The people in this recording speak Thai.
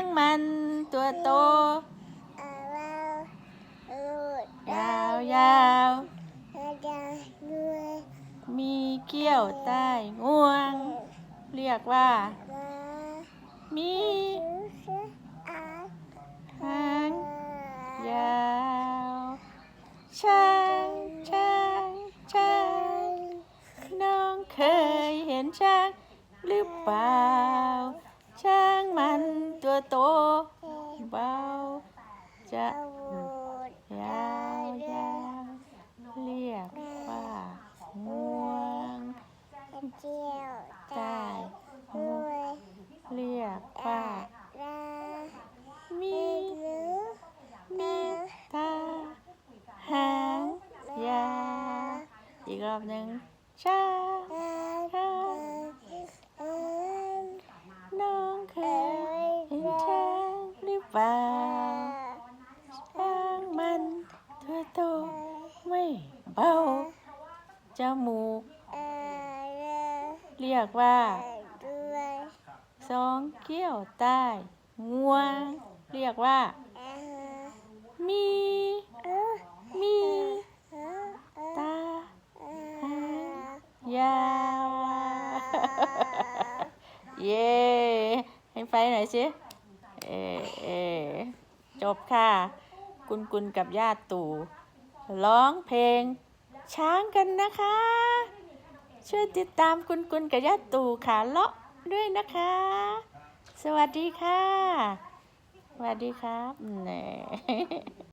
างมันตัวโต ยาวยาวมีเกี้ยวใต้งวง เรียกว่า มีหางยาวช้างช้างช้างน้องเคยเห็นช้างหรือเปล่าช้าง โตเบาจะยาวยาวเรียกว่างวงใต้งวเรียกว่ามีมีตาหางยาวอีกรอบหนึ่งช้างช้างน้องเคยเห็นช้างหรือเปล่า ช้างมันตัวโต ไม่เบาจมูก เรียกว่าสองเกี้ยวใต้งวง เรียกว่า มีมีตาหางยาวเย้ให้ไฟหน่อยสิเอเอจบค่ะ กุนกุนกับญาติตู่ ร้องเพลง ช้างกันนะคะ ช่วยติดตามคุณกุนกับญาติตู่ขาเลาะด้วยนะคะ สวัสดีค่ะ สวัสดีครับเน่